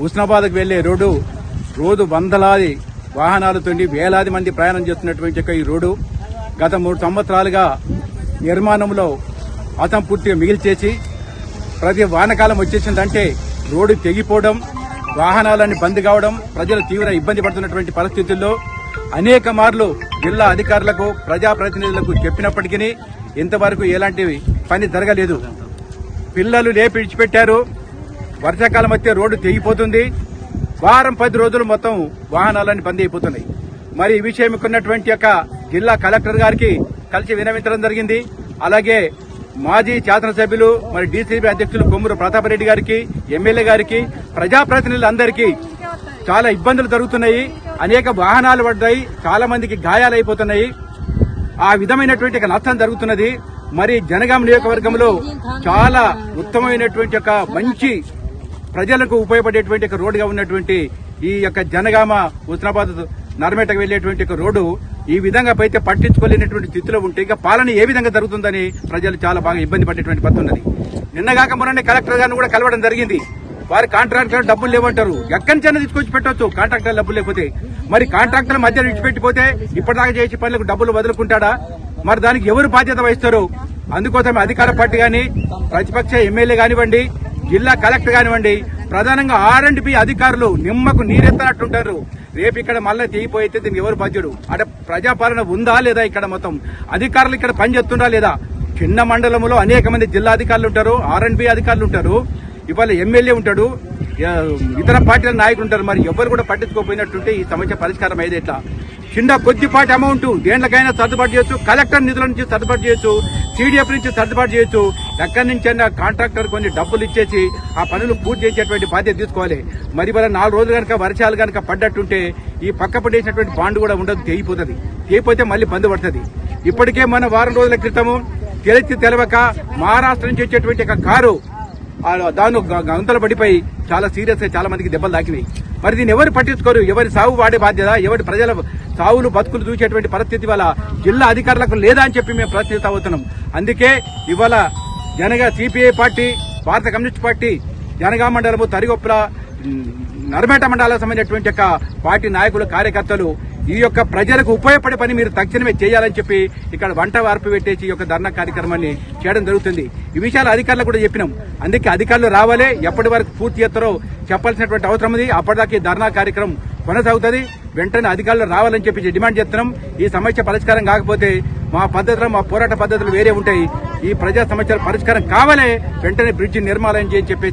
హుస్నాబాద్కు వెళ్ళే రోడ్డు రోజు వందలాది వాహనాలతో వేలాది మంది ప్రయాణం చేస్తున్నటువంటి యొక్క ఈ రోడ్డు గత మూడు సంవత్సరాలుగా నిర్మాణంలో అతం పూర్తిగా మిగిల్చేసి ప్రతి వానకాలం వచ్చేసిందంటే రోడ్డు తెగిపోవడం వాహనాలన్నీ బంద్ కావడం ప్రజలు తీవ్ర ఇబ్బంది పడుతున్నటువంటి పరిస్థితుల్లో అనేక మార్లు జిల్లా అధికారులకు ప్రజాప్రతినిధులకు చెప్పినప్పటికీ ఇంతవరకు ఎలాంటి పని జరగలేదు. పిల్లలు లేపిడిచిపెట్టారు వర్షాకాలం వస్తే రోడ్డు తెగిపోతుంది. వారం పది రోజులు మొత్తం వాహనాలన్నీ బంద్ అయిపోతున్నాయి. మరి ఈ విషయం ఉన్నటువంటి యొక్క జిల్లా కలెక్టర్ గారికి కలిసి వినవించడం జరిగింది. అలాగే మాజీ శాసనసభ్యులు మరి డీసీబీ అధ్యక్షులు కొమ్మూరు ప్రతాపరెడ్డి గారికి ఎమ్మెల్యే గారికి ప్రజాప్రతినిధులందరికీ చాలా ఇబ్బందులు జరుగుతున్నాయి. అనేక వాహనాలు పడ్డాయి. చాలా మందికి గాయాలైపోతున్నాయి. ఆ విధమైనటువంటి నష్టం జరుగుతున్నది. మరి జనగాం నియోజకవర్గంలో చాలా ఉత్తమమైనటువంటి ఒక మంచి ప్రజలకు ఉపయోగపడేటువంటి ఒక రోడ్డుగా ఉన్నటువంటి ఈ యొక్క జనగామ ఉత్తరాబాద్ నర్మేటకు వెళ్ళేటువంటి ఒక రోడ్డు ఈ విధంగా అయితే పట్టించుకోలేనటువంటి స్థితిలో ఉంటే ఇంకా పాలన ఏ విధంగా జరుగుతుందని ప్రజలు చాలా బాగా ఇబ్బంది పడేటువంటి పరిస్థితి ఉన్నది. నిన్నగాక మొన్న కలెక్టర్ గారిని కూడా కలవడం జరిగింది. వారి కాంట్రాక్టర్ డబ్బులు లేవంటారు. ఎక్కడి నుంచి అయినా తీసుకొచ్చి పెట్టవచ్చు కాంట్రాక్టర్ డబ్బులు లేకపోతే. మరి కాంట్రాక్టర్ మధ్య విడిచిపెట్టిపోతే ఇప్పటిదాకా చేసి పనులకు డబ్బులు వదులుకుంటాడా? మరి దానికి ఎవరు బాధ్యత వహిస్తారు? అందుకోసం అధికార పార్టీ కానీ ప్రతిపక్ష ఎమ్మెల్యే కానివ్వండి జిల్లా కలెక్టర్ కానివ్వండి ప్రధానంగా ఆర్ అండ్ బి అధికారులు నిమ్మకు నీరెత్తనట్టుంటారు. రేపు ఇక్కడ మళ్ళీ తీయిపోయితే దీనికి ఎవరు బాధ్యుడు? అంటే ప్రజాపాలన ఉందా లేదా ఇక్కడ మొత్తం? అధికారులు ఇక్కడ పనిచేస్తుందా లేదా? చిన్న మండలంలో అనేక మంది జిల్లా అధికారులు ఉంటారు ఆర్ అండ్ బి అధికారులు ఉంటారు. ఇవాళ ఎమ్మెల్యే ఉంటాడు ఇతర పార్టీల నాయకులు ఉంటారు. మరి ఎవరు కూడా పట్టించుకోకపోయినట్టుంటే ఈ సమస్య పరిష్కారం అయితే ఎట్లా? చిన్న కొద్దిపాటి అమౌంట్ దేంట్లకైనా సర్దుబాటు చేయొచ్చు కలెక్టర్ నిధుల నుంచి సర్దుబాటు చేయొచ్చు. టీడీఎఫ్ నుంచి సర్దుబాటు చేయొచ్చు. ఎక్కడి నుంచైనా కాంట్రాక్టర్ కొన్ని డబ్బులు ఇచ్చేసి ఆ పనులు పూర్తి చేసేటువంటి బాధ్యత తీసుకోవాలి. మరి మరి నాలుగు రోజులు కనుక వర్షాలు కనుక పడ్డట్టుంటే ఈ పక్క పడేసినటువంటి బాండ్ కూడా ఉండదు తెగిపోతుంది తెగిపోతే మళ్ళీ బంద్ పడుతుంది. ఇప్పటికే మన వారం రోజుల క్రితము తెలిసి తెలవక మహారాష్ట్ర నుంచి వచ్చేటువంటి ఒక కారు దాని గ- గంతలు పడిపోయి చాలా సీరియస్గా చాలా మందికి దెబ్బలు తాకినాయి. మరి దీన్ని ఎవరు పట్టించుకోరు? ఎవరి సాగు వాడే బాధ్యత? ఎవరి ప్రజల సావులు బతుకులు చూసేటువంటి పరిస్థితి వల్ల జిల్లా అధికారులకు లేదా అని చెప్పి మేము ప్రశ్నిస్తా అవుతున్నాం అందుకే ఇవాళ Janagama CPI party Bharata communist party Janagama మండలము తరిగొప్పల నర్మేట మండలాలకు సంబంధించినటువంటి యొక్క పార్టీ నాయకులు కార్యకర్తలు ఈ యొక్క ప్రజలకు ఉపయోగపడే పని మీరు తక్షణమే చేయాలని చెప్పి ఇక్కడ వంట వార్పు పెట్టేసి ఈ యొక్క ధర్నా కార్యక్రమాన్ని చేయడం జరుగుతుంది. ఈ విషయాలు అధికారులకు కూడా చెప్పినాం. అందుకే అధికారులు రావాలి. ఎప్పటి వరకు పూర్తి చేస్తారో చెప్పాల్సినటువంటి అవసరం ఉంది. అప్పటిదాకా ఈ ధర్నా కార్యక్రమం కొనసాగుతుంది. వెంటనే అధికారులు రావాలని చెప్పి డిమాండ్ చేస్తున్నాం. ఈ సమస్య పరిష్కారం కాకపోతే మా పద్ధతులు మా పోరాట పద్ధతులు వేరే ఉంటాయి. ఈ ప్రజా సమస్యల పరిష్కారం కావాలే వెంటనే బ్రిడ్జి నిర్మాణం చేయని చెప్పేసి